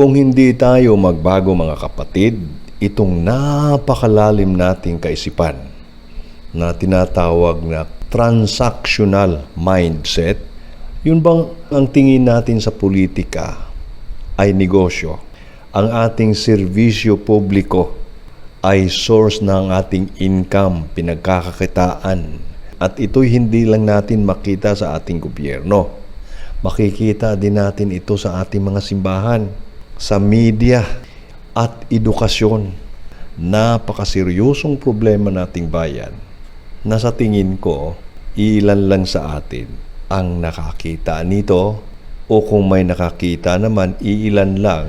Kung hindi tayo magbago mga kapatid, itong napakalalim nating kaisipan na tinatawag na transactional mindset, yun bang ang tingin natin sa politika ay negosyo. Ang ating serbisyo publiko ay source ng ating income, pinagkakakitaan. At ito'y hindi lang natin makita sa ating gobyerno. Makikita din natin ito sa ating mga simbahan, sa media at edukasyon. Napakaseryosong problema nating bayan na sa tingin ko, ilan lang sa atin ang nakakita nito o kung may nakakita naman, iilan lang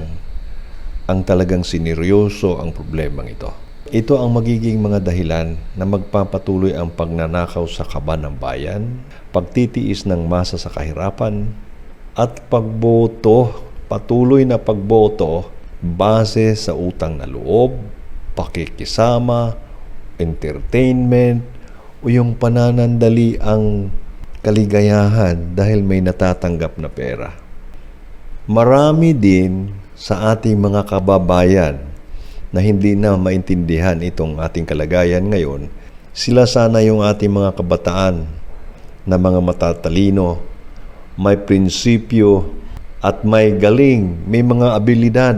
ang talagang sineryoso ang problemang ito. Ito ang magiging mga dahilan na magpapatuloy ang pagnanakaw sa kaban ng bayan, pagtitiis ng masa sa kahirapan, at pagboto, patuloy na pagboto base sa utang na loob, pakikisama, entertainment, o yung pananandali ang kaligayahan dahil may natatanggap na pera. Marami din sa ating mga kababayan na hindi na maintindihan itong ating kalagayan ngayon, sila sana yung ating mga kabataan na mga matatalino, may prinsipyo at may galing, may mga abilidad.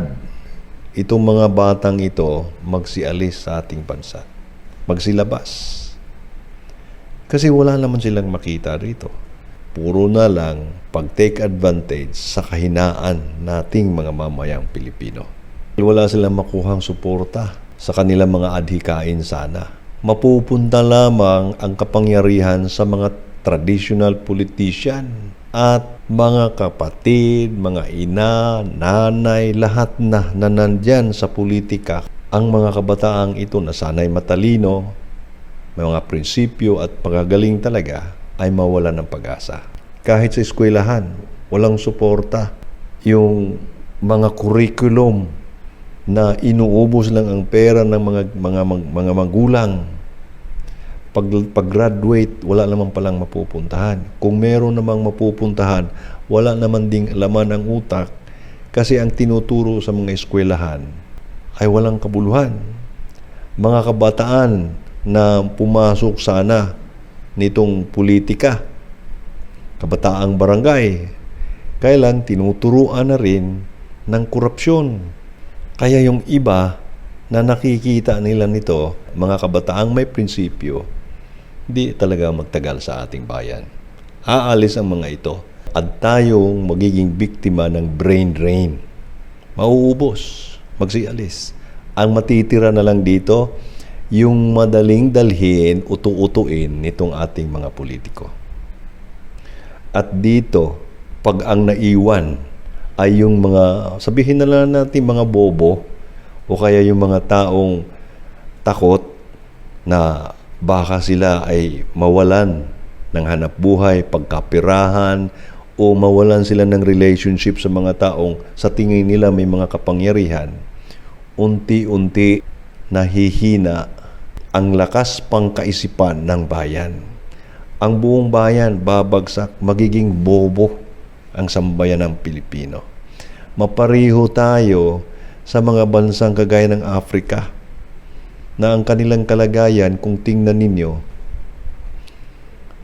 Itong mga batang ito magsialis sa ating bansa, magsilabas. Kasi wala naman silang makita rito. Puro na lang pag-take advantage sa kahinaan nating mga mamayang Pilipino. Wala silang makuhang suporta sa kanilang mga adhikain sana. Mapupunta lamang ang kapangyarihan sa mga traditional politician at mga kapatid, mga ina, nanay, lahat na na nandyan sa politika. Ang mga kabataang ito na sanay matalino, may mga prinsipyo at pagagaling talaga ay mawala ng pag-asa. Kahit sa eskwelahan, walang suporta. Yung mga curriculum na inuubos lang ang pera ng mga mga mga, mga magulang. Pag pag-graduate, wala namang palang mapupuntahan. Kung meron namang mapupuntahan, wala naman ding laman ang utak kasi ang tinuturo sa mga eskwelahan ay walang kabuluhan. Mga kabataan na pumasok sana nitong politika, kabataang barangay, kailan tinuturuan na rin ng korupsyon. Kaya yung iba na nakikita nila nito, mga kabataang may prinsipyo, di talaga magtagal sa ating bayan. Aalis ang mga ito at tayong magiging biktima ng brain drain. Mauubos, magsialis. Ang matitira na lang dito, yung madaling dalhin, utu-utuin nitong ating mga politiko. At dito, pag ang naiwan ay yung mga, sabihin na lang natin mga bobo, o kaya yung mga taong takot na baka sila ay mawalan ng hanap buhay, pagkapirahan, o mawalan sila ng relationship sa mga taong sa tingin nila may mga kapangyarihan, unti-unti nahihina ang lakas pangkaisipan ng bayan. Ang buong bayan babagsak, magiging bobo ang sambayan ng Pilipino. Mapariho tayo sa mga bansang kagaya ng Afrika na ang kanilang kalagayan, kung tingnan ninyo,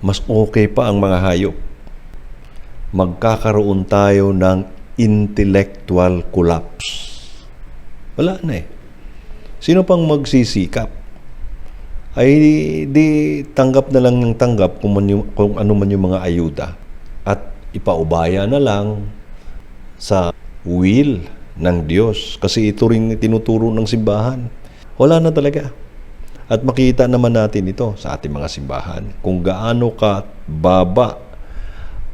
mas okay pa ang mga hayop. Magkakaroon tayo ng intellectual collapse. Wala na eh. Sino pang magsisikap? Ay di tanggap na lang ng tanggap kung, man yung, kung ano man yung mga ayuda at ipaubaya na lang sa will ng Diyos. Kasi ito rin tinuturo ng simbahan. Wala na talaga. At makita naman natin ito sa ating mga simbahan kung gaano ka baba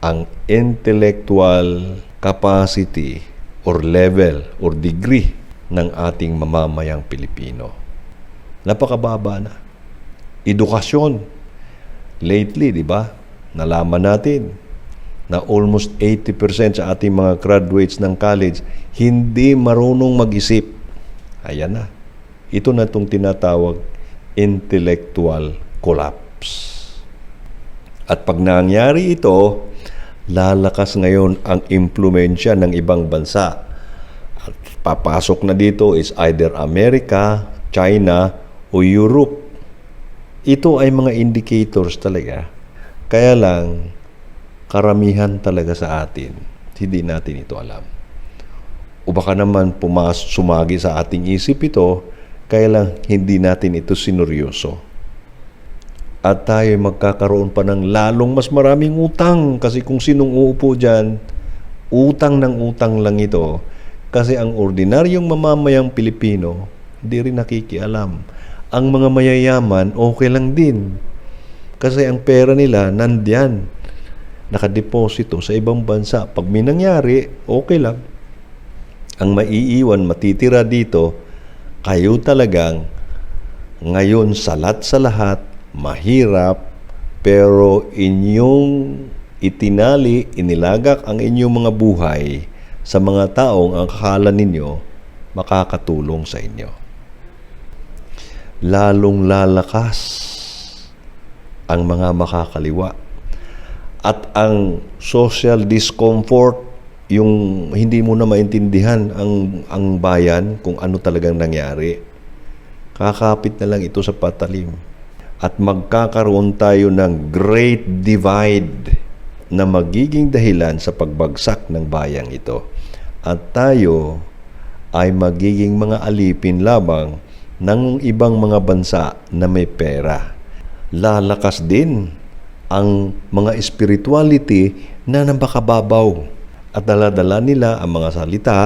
ang intellectual capacity or level or degree ng ating mamamayang Pilipino. Napakababa na. Edukasyon. Lately, di ba? Nalaman natin na almost 80% sa ating mga graduates ng college hindi marunong mag-isip. Ayan na. Ito na itong tinatawag intellectual collapse. At pag nangyari ito, lalakas ngayon ang impluensya ng ibang bansa. At papasok na dito is either America, China, o Europe. Ito ay mga indicators talaga. Kaya lang, karamihan talaga sa atin, hindi natin ito alam. O baka naman pumas sumagi sa ating isip ito, kaya lang hindi natin ito sinuryoso. At tayo magkakaroon pa ng lalong mas maraming utang kasi kung sinong uupo dyan, utang ng utang lang ito. Kasi ang ordinaryong mamamayang Pilipino, hindi rin nakikialam. Ang mga mayayaman, okay lang din. Kasi ang pera nila, nandyan. Nakadeposito sa ibang bansa. Pag may nangyari, okay lang. Ang maiiwan, matitira dito, kayo talagang ngayon salat sa lahat, mahirap, pero inyong itinali, inilagak ang inyong mga buhay sa mga taong ang akala ninyo makakatulong sa inyo. Lalong lalakas ang mga makakaliwa. At ang social discomfort, yung hindi mo na maintindihan ang, ang bayan kung ano talagang nangyari. Kakapit na lang ito sa patalim. At magkakaroon tayo ng great divide na magiging dahilan sa pagbagsak ng bayang ito. At tayo ay magiging mga alipin lamang ng ibang mga bansa na may pera. Lalakas din ang mga spirituality na nabakababaw at daladala nila ang mga salita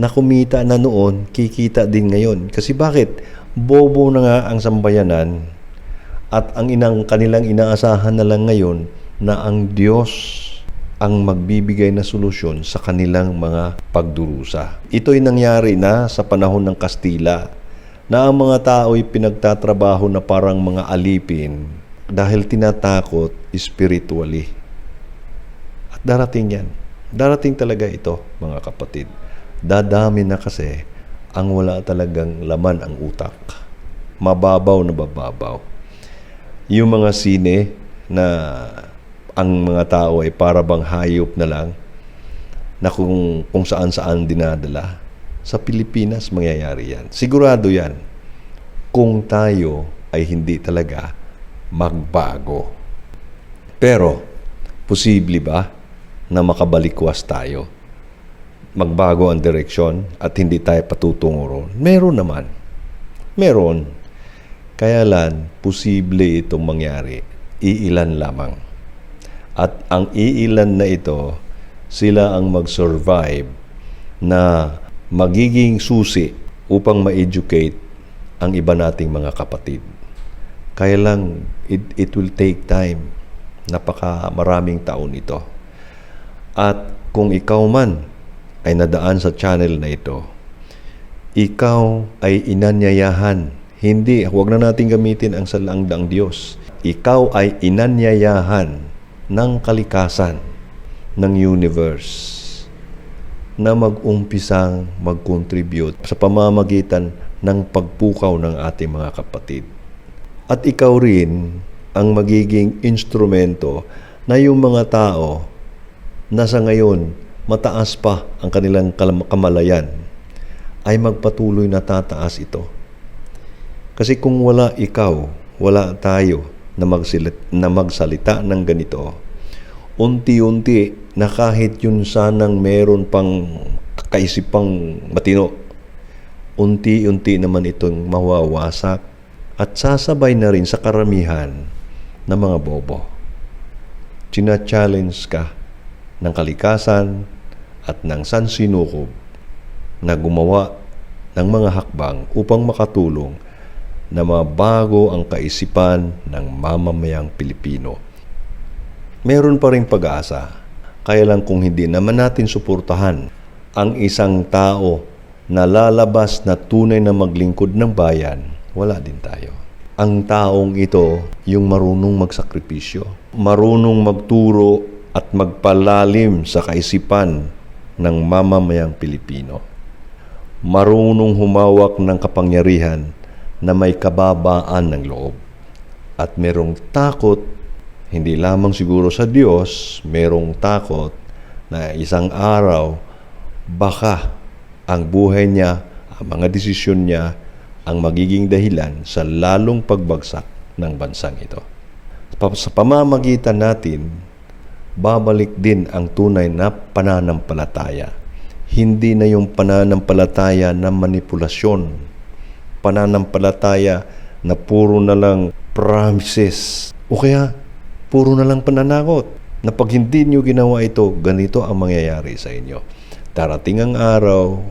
na kumita na noon, kikita din ngayon. Kasi bakit? Bobo na nga ang sambayanan at ang inang kanilang inaasahan na lang ngayon na ang Diyos ang magbibigay na solusyon sa kanilang mga pagdurusa. Ito'y nangyari na sa panahon ng Kastila na ang mga tao'y pinagtatrabaho na parang mga alipin dahil tinatakot spiritually. At darating yan. Darating talaga ito, mga kapatid. Dadami na kasi ang wala talagang laman ang utak. Mababaw na bababaw. Yung mga sine na ang mga tao ay para bang hayop na lang na kung, kung saan saan dinadala. Sa Pilipinas, mangyayari yan. Sigurado yan. Kung tayo ay hindi talaga magbago. Pero, posible ba na makabalikwas tayo? Magbago ang direksyon at hindi tayo patutungo roon? Meron naman. Meron. Kaya lang, posible itong mangyari. Iilan lamang. At ang iilan na ito, sila ang mag-survive na magiging susi upang ma-educate ang iba nating mga kapatid. Kaya lang, it, it will take time. Napaka maraming taon ito. At kung ikaw man ay nadaan sa channel na ito, ikaw ay inanyayahan. Hindi, huwag na natin gamitin ang salang ng Diyos. Ikaw ay inanyayahan ng kalikasan ng universe na mag-umpisang mag-contribute sa pamamagitan ng pagpukaw ng ating mga kapatid. At ikaw rin ang magiging instrumento na yung mga tao na sa ngayon mataas pa ang kanilang kamalayan ay magpatuloy na tataas ito. Kasi kung wala ikaw, wala tayo, na, magsilit, na magsalita ng ganito, unti-unti na kahit yun sanang meron pang kaisipang matino, unti-unti naman itong mawawasak at sasabay na rin sa karamihan ng mga bobo. China-challenge ka ng kalikasan at ng sansinukob na gumawa ng mga hakbang upang makatulong na mabago ang kaisipan ng mamamayang Pilipino. Meron pa rin pag-asa, kaya lang kung hindi naman natin suportahan ang isang tao na lalabas na tunay na maglingkod ng bayan, wala din tayo. Ang taong ito, yung marunong magsakripisyo, marunong magturo at magpalalim sa kaisipan ng mamamayang Pilipino. Marunong humawak ng kapangyarihan na may kababaan ng loob at merong takot hindi lamang siguro sa Diyos, merong takot na isang araw baka ang buhay niya, ang mga desisyon niya, ang magiging dahilan sa lalong pagbagsak ng bansang ito. Sa pamamagitan natin, babalik din ang tunay na pananampalataya. Hindi na yung pananampalataya na manipulasyon. Pananampalataya na puro na lang promises. O kaya, puro na lang pananakot. Na pag hindi nyo ginawa ito, ganito ang mangyayari sa inyo. Darating ang araw,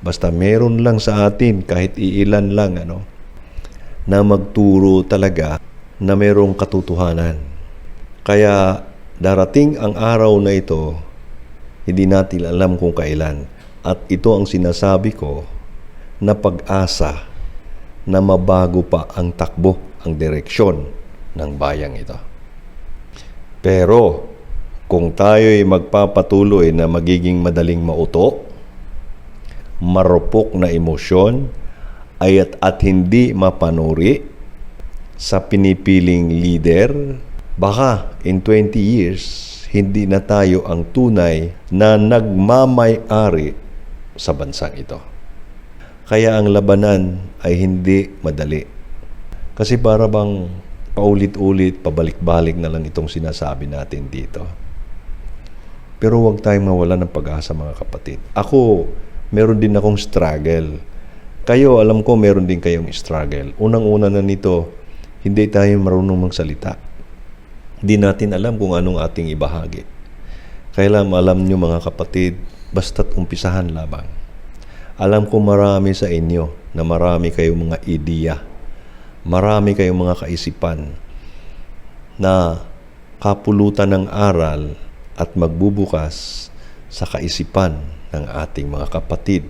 basta meron lang sa atin, kahit iilan lang, ano, na magturo talaga na merong katotohanan. Kaya darating ang araw na ito, hindi natin alam kung kailan. At ito ang sinasabi ko na pag-asa na mabago pa ang takbo, ang direksyon ng bayang ito. Pero kung tayo'y magpapatuloy na magiging madaling mauto, marupok na emosyon, ayat at hindi mapanuri sa pinipiling leader, baka in 20 years, hindi na tayo ang tunay na nagmamay-ari sa bansang ito. Kaya ang labanan ay hindi madali. Kasi para bang paulit-ulit, pabalik-balik na lang itong sinasabi natin dito. Pero huwag tayong mawala ng pag-asa mga kapatid. Ako, meron din akong struggle. Kayo, alam ko meron din kayong struggle. Unang-una na nito, hindi tayo marunong magsalita. Hindi natin alam kung anong ating ibahagi. Kailan alam nyo mga kapatid, basta't umpisahan lamang. Alam ko marami sa inyo na marami kayong mga ideya, marami kayong mga kaisipan na kapulutan ng aral at magbubukas sa kaisipan ng ating mga kapatid,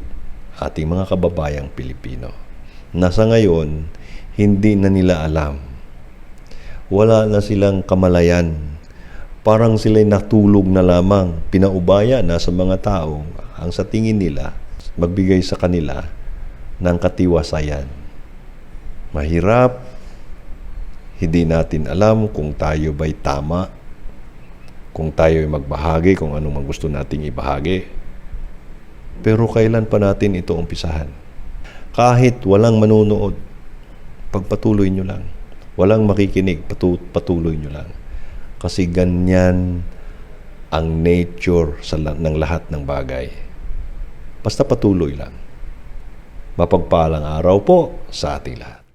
ating mga kababayang Pilipino. Na sa ngayon, hindi na nila alam. Wala na silang kamalayan. Parang sila'y natulog na lamang, pinaubaya na sa mga taong ang sa tingin nila magbigay sa kanila ng katiwasayan. Mahirap, hindi natin alam kung tayo ba'y tama, kung tayo ay magbahagi, kung anong gusto nating ibahagi. Pero kailan pa natin ito umpisahan? Kahit walang manunood, pagpatuloy nyo lang. Walang makikinig, patu- patuloy nyo lang. Kasi ganyan ang nature sa, la- ng lahat ng bagay. Basta patuloy lang. Mapagpalang araw po sa ating lahat.